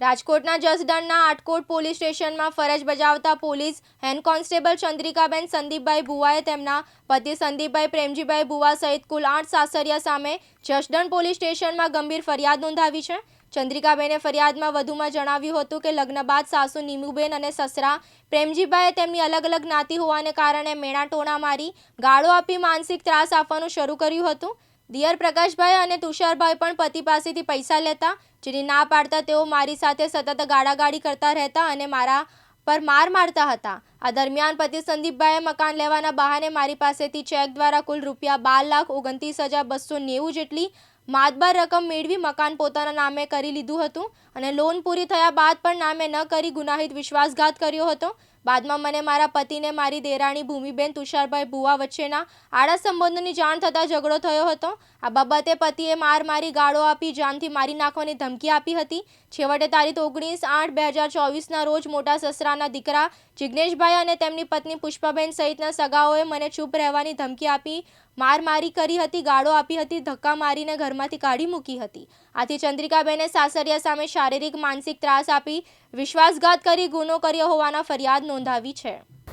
રાજકોટના જસદણના આટકોટ પોલીસ સ્ટેશનમાં ફરજ બજાવતા પોલીસ હેન્ડ કોન્સ્ટેબલ ચંદ્રિકાબેન સંદીપભાઈ ભુવાએ તેમના પતિ સંદીપભાઈ પ્રેમજીભાઈ ભુવા સહિત કુલ આઠ સાસરિયા સામે જસદણ પોલીસ સ્ટેશનમાં ગંભીર ફરિયાદ નોંધાવી છે. ચંદ્રિકાબેને ફરિયાદમાં વધુમાં જણાવ્યું હતું કે લગ્ન બાદ સાસુ નીમુબેન અને સસરા પ્રેમજીભાઈએ તેમની અલગ અલગ જ્ઞાતિ હોવાને કારણે મેણા ટોણા મારી ગાળો આપી માનસિક ત્રાસ આપવાનું શરૂ કર્યું હતું. દિયર પ્રકાશભાઈ અને તુષારભાઈ પણ પતિ પાસેથી પૈસા લેતા, જેની ના પાડતા તેઓ મારી સાથે સતત ગાડાગાડી કરતા રહેતા અને મારા પર માર મારતા હતા. આ દરમિયાન પતિ સંદીપભાઈએ મકાન લેવાના બહાને મારી પાસેથી ચેક દ્વારા કુલ રૂપિયા બાર લાખ ઓગણત્રીસ હજાર બસો નેવું જેટલી માતબાર રકમ મેળવી મકાન પોતાના નામે કરી લીધું હતું અને લોન પૂરી થયા બાદ પણ નામે ન કરી ગુનાહિત વિશ્વાસઘાત કર્યો હતો. બાદમાં મને મારા પતિને મારી દેરાણી ભૂમિબેન તુષારભાઈ ભુવા વચ્ચેના આડા સંબંધોની જાણ થતાં ઝઘડો થયો હતો. આ બાબતે પતિએ માર મારી ગાળો આપી, જાનથી મારી નાખવાની ધમકી આપી હતી. છેવટે તારીખ ઓગણીસ આઠ બે હજાર ચોવીસના રોજ મોટા સસરાના દીકરા જિજ્ઞેશભાઈ અને તેમની પત્ની પુષ્પાબેન સહિતના સગાઓએ મને ચૂપ રહેવાની ધમકી આપી, માર મારી કરી હતી, ગાળો આપી હતી, ધક્કા મારીને ઘરમાંથી કાઢી મૂકી હતી. આથી ચંદ્રિકાબેને સાસરિયા સામે શારીરિક, માનસિક ત્રાસ આપી વિશ્વાસઘાત કરી ગુનો કર્યો હોવાના ફરિયાદ નોંધાવી છે.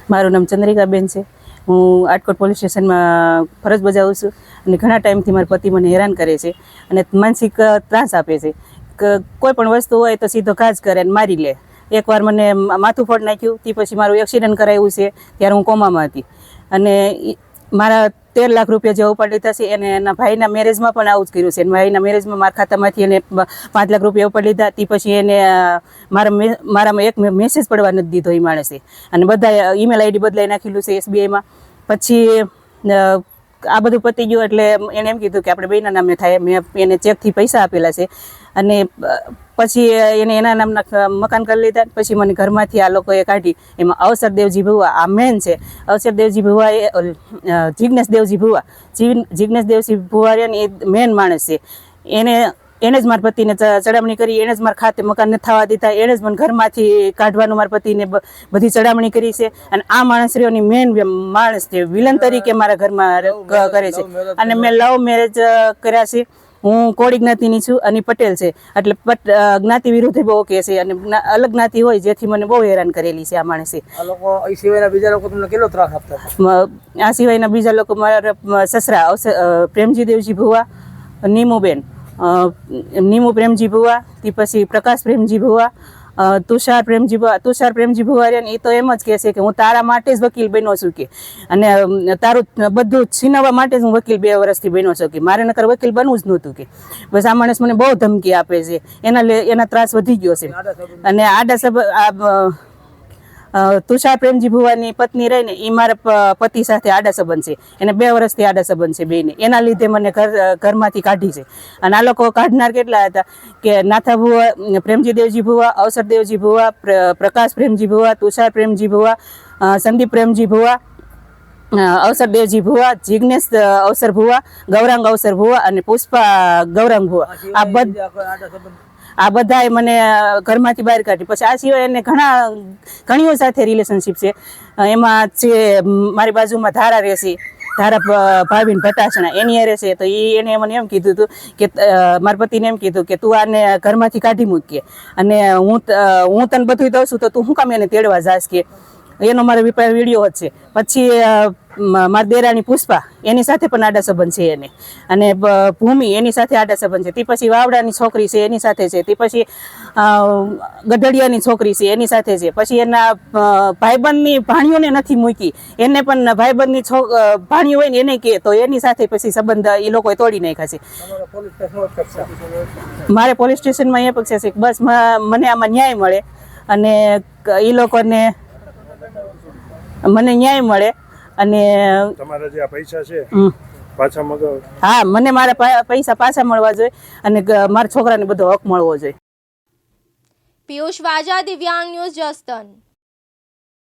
મારું નામ ચંદ્રિકાબેન છે. હું આટકોટ પોલીસ સ્ટેશનમાં ફરજ બજાવું છું અને ઘણા ટાઈમથી મારા પતિ મને હેરાન કરે છે અને માનસિક ત્રાસ આપે છે. કોઈ પણ વસ્તુ હોય તો સીધો ઘા કરે અને મારી લે. એકવાર મને માથું ફોડ નાખ્યું, તે પછી મારું એક્સિડન્ટ કરાવ્યું છે, ત્યારે હું કોમામાં હતી. અને મારા તેર લાખ રૂપિયા જેવું ઉપાડી થશે અને એના ભાઈના મેરેજમાં પણ આવું જ કર્યું છે. ભાઈના મેરેજમાં મારા ખાતામાંથી એને પાંચ લાખ રૂપિયા ઉપાડી લીધા. તે પછી એને મારા મારામાં એક મેસેજ પડવા નથી દીધો એ માણસે. અને બધા ઈમેલ આઈડી બદલાઈ નાખેલું છે એસબીઆઈમાં પછી આ બધું પતી ગયું એટલે એણે એમ કીધું કે આપણે બેના નામે થાય, મેં એને ચેકથી પૈસા આપેલા છે. અને પછી એને એના નામના મકાન કરી લીધા પછી મને ઘરમાંથી આ લોકોએ કાઢી. એમાં અવસર દેવજી ભુવા આ મેન છે. અવસર દેવજી ભુવા એ જિજ્ઞેશ દેવજી ભુવા. જિજ્ઞેશ દેવજી ભુવા ને એ મેન માણસ છે. એને એને જ મારા પતિને ચડામણી કરી એને જ મારા ખાતે મકાન નથી થવા દીધા એને જ મને ઘરમાંથી કાઢવાનું મારા પતિને બધી ચડામણી કરી છે. અને આ માણસ રહ્યોની મેન માણસ છે. વિલન તરીકે મારા ઘરમાં કરે છે. અને મેં લવ મેરેજ કર્યા છે. હું કોળી જ્ઞાતિની છું અને પટેલ છે. એટલે પટ જ્ઞાતિ વિરુદ્ધ બહુ કે છે અને અલગ જ્ઞાતિ હોય જેથી મને બહુ હેરાન કરેલી છે આ માણસે. આ સિવાયના બીજા લોકો તમને કેટલો ત્રાસ આપતા આ સિવાયના બીજા લોકો મારા સસરા પ્રેમજી દેવજી ભુવા નીમુબેન નીમુ પ્રેમજી ભુવા તે પછી પ્રકાશ પ્રેમજી ભુવા તુષાર પ્રેમજી તુષાર પ્રેમજી ભુવા એ તો એમ જ કહે છે કે હું તારા માટે જ વકીલ બન્યો છું કે. અને તારું બધું છીનવવા માટે જ હું વકીલ બે વર્ષથી બન્યો છું કે. મારે નકર વકીલ બનવું જ નહોતું કે. બસ આ માણસ મને બહુ ધમકી આપે છે. એના લે એના ત્રાસ વધી ગયો છે. અને આડા સભા તુષાર પ્રેમજી ભુવાની પત્ની રહીને એ મારા પતિ સાથે આડા સંબંધ છે. એને બે વર્ષથી આડા સંબંધ છે બેને એના લીધે મને ઘર ઘરમાંથી કાઢી છે. અને આ લોકો કાઢનાર કેટલા હતા કે નાથા ભુવા પ્રેમજી દેવજી ભુવા અવસર દેવજી ભુવા પ્રકાશ પ્રેમજી ભુવા તુષાર પ્રેમજી ભુવા સંદીપ પ્રેમજી ભુવા અવસર દેવજી ભુવા જિજ્ઞેશ અવસર ભુવા ગૌરાંગ અવસર ભુવા અને પુષ્પા ગૌરાંગ ભુવા. આ બધા આ બધાએ મને ઘરમાંથી બહાર કાઢી પછી આ સિવાય એને ઘણા, ઘણીઓ સાથે રિલેશનશિપ છે. એમાં છે મારી બાજુમાં ધારા રહેશે, ધારા ભાવિન ભટાસણા એની અરે છે. તો એ એને મને એમ કીધું હતું કે મારા પતિને એમ કીધું કે, તું આને ઘરમાંથી કાઢી મૂકીએ અને હું હું તને બધું દઉં છું તો તું શું કામ એને તેડવા જાશ કે? એનો મારો વીડિયો જ છે. પછી મારી દેરાની પુષ્પા, એની સાથે પણ આડા સંબંધ છે એને. અને ભૂમિ, એની સાથે આડા સંબંધ છે. તે પછી વાવડાની છોકરી છે, એની સાથે છે. તે પછી ગઢડિયાની છોકરી છે, એની સાથે છે. પછી એના ભાઈબંધની ભાણીઓને નથી મૂકી. એને પણ ભાઈબંધની છો ભાણી હોય ને એને કહે તો એની સાથે પછી સંબંધ એ લોકોએ તોડી નાખ્યા છે. મારે પોલીસ સ્ટેશનમાં એ પક્ષે છે. બસ મને આમાં ન્યાય મળે. અને એ લોકોને મને ન્યાય મળે. અને તમારા જે આ પૈસા છે પાછા મગાવો. હા મને મારા પૈસા પાછા મળવા જોઈએ અને મારા છોકરાને બધો હક મળવો જોઈએ. પિયુષ વાજા દિવ્યાંગ ન્યૂઝ જસદન